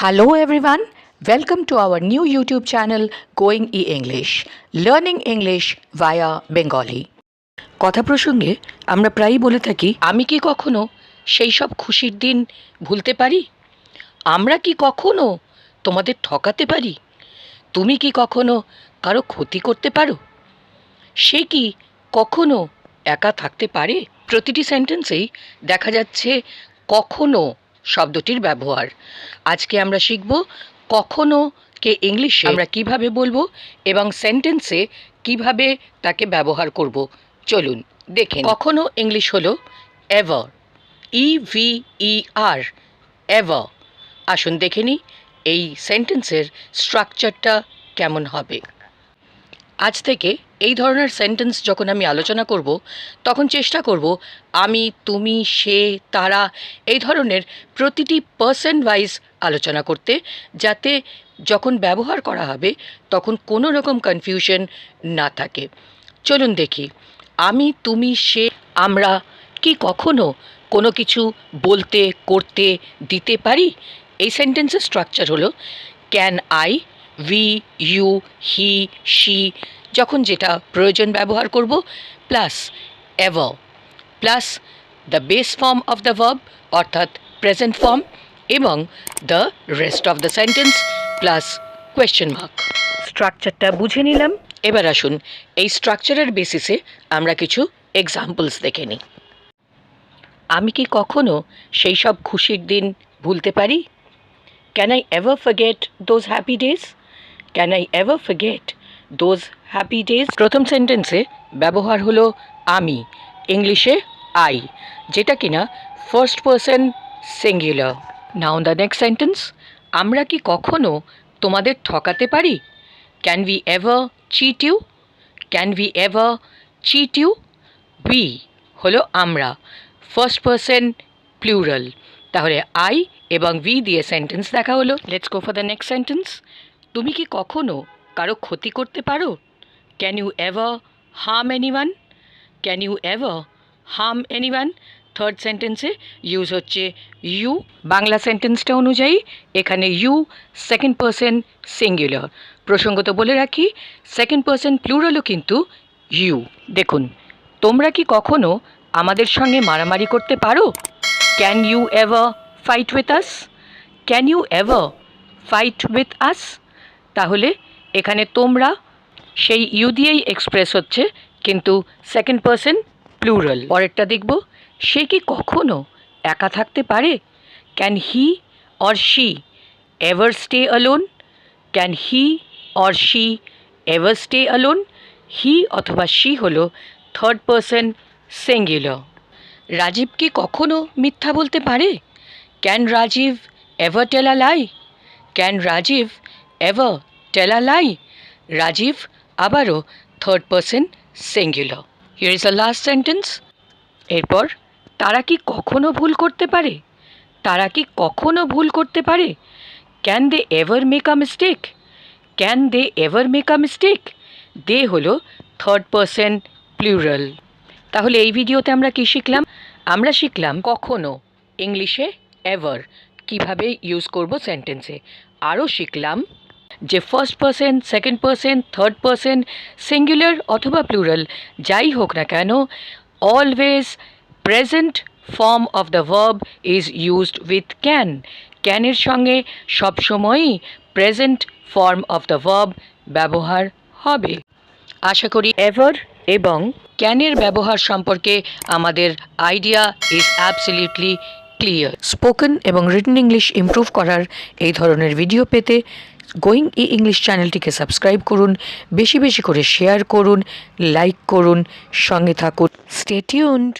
Hello everyone, welcome to our new YouTube channel Going E English, Learning English via Bengali. কথা প্রসঙ্গে আমরা প্রায়ই বলে থাকি আমি কি কখনো সেই সব খুশির দিন ভুলতে পারি? আমরা কি কখনো তোমাদের ঠকাতে পারি? তুমি কি কখনো কারও ক্ষতি করতে পারো? সে কি কখনো একা থাকতে পারে? প্রতিটি সেন্টেন্সেই দেখা যাচ্ছে কখনো শব্দটির ব্যবহার। আজকে আমরা শিখব কখনো কে ইংলিশে আমরা কীভাবে বলব এবং সেন্টেন্সে কীভাবে তাকে ব্যবহার করব। চলুন দেখেন কখনো ইংলিশ হলো ever E V E R ever আসুন দেখে নিই এই সেন্টেন্সের স্ট্রাকচারটা কেমন হবে। আজ থেকে এই ধরনের সেন্টেন্স যখন আমি আলোচনা করব, তখন চেষ্টা করব আমি, তুমি, সে, তারা এই ধরনের প্রতিটি পার্সন ওয়াইজ আলোচনা করতে, যাতে যখন ব্যবহার করা হবে তখন কোনো রকম কনফিউশন না থাকে। চলুন দেখি, আমি, তুমি, সে, আমরা কি কখনো কোনো কিছু বলতে, করতে, দিতে পারি? এই সেন্টেন্সের স্ট্রাকচার হলো can I we you he she যখন যেটা প্রয়োজন ব্যবহার করব plus ever plus the base form of the verb অর্থাৎ প্রেজেন্ট ফর্ম এবং the rest of the sentence plus question mark স্ট্রাকচারটা বুঝে নিলাম। এবার আসুন এই স্ট্রাকচারের বেসিসে আমরা কিছু এক্সাম্পলস দেখে নিই। আমি কি কখনো সেই সব খুশির দিন ভুলতে পারি? Can I ever forget those happy days can I ever forget those happy days প্রথম সেন্টেন্সে ব্যবহার হলো আমি ইংলিশে আই যেটা কিনা first person singular now the next sentence আমরা কি কখনো তোমাদের ঠকাতে পারি? Can we ever cheat you can we ever cheat you we হলো আমরা ফার্স্ট পার্সন প্লুরাল তাহলে আই এবং ভি দিয়ে সেন্টেন্স দেখা হলো। Let's go for the next sentence তুমি কি কখনো কারও ক্ষতি করতে পারো? Can you ever harm anyone can you ever harm anyone third সেন্টেন্সে ইউজ হচ্ছে ইউ বাংলা সেন্টেন্সটা অনুযায়ী এখানে ইউ সেকেন্ড পার্সন সিঙ্গুলার প্রসঙ্গত বলে রাখি সেকেন্ড পার্সন প্লুরালও কিন্তু ইউ দেখুন, তোমরা কি কখনো আমাদের সঙ্গে মারামারি করতে পারো? Can you ever fight with us can you ever fight with us তাহলে এখানে তোমরা, সেই ইউ দিয়েই এক্সপ্রেস হচ্ছে, কিন্তু সেকেন্ড পার্সন প্লুরাল পরেরটা দেখব, সে কি কখনো একা থাকতে পারে? Can he or she ever stay alone can he or she ever stay alone he অথবা শি হলো থার্ড পার্সন সিঙ্গুলার রাজীব কি কখনো মিথ্যা বলতে পারে? Can Rajib ever tell lie can Rajib ever a lie Rajib আবারও third person singular here is the last sentence এরপর তারা কি কখনো ভুল করতে পারে তারা কি কখনো ভুল করতে পারে can they ever make a mistake can they ever make a mistake they হলো থার্ড পার্সন প্লুরাল তাহলে এই ভিডিওতে আমরা কি শিখলাম? আমরা শিখলাম কখনো ইংলিশে এভার কীভাবে ইউজ করব সেন্টেন্সে আরও শিখলাম যে first person second person third person singular অথবা প্লুরাল যাই হোক না কেন always present form of the verb is used with can ক্যানের সঙ্গে সবসময়ই present form of the verb ব্যবহার হবে। আশা করি এভার এবং ক্যানের ব্যবহার সম্পর্কে আমাদের idea is absolutely clear spoken এবং রিটেন ইংলিশ ইমপ্রুভ করার এই ধরনের ভিডিও পেতে গোয়িং ই ইংলিশ চ্যানেলটিকে সাবস্ক্রাইব করুন, বেশি বেশি করে শেয়ার করুন লাইক করুন, সঙ্গে থাকুন। স্টেটিউন্ড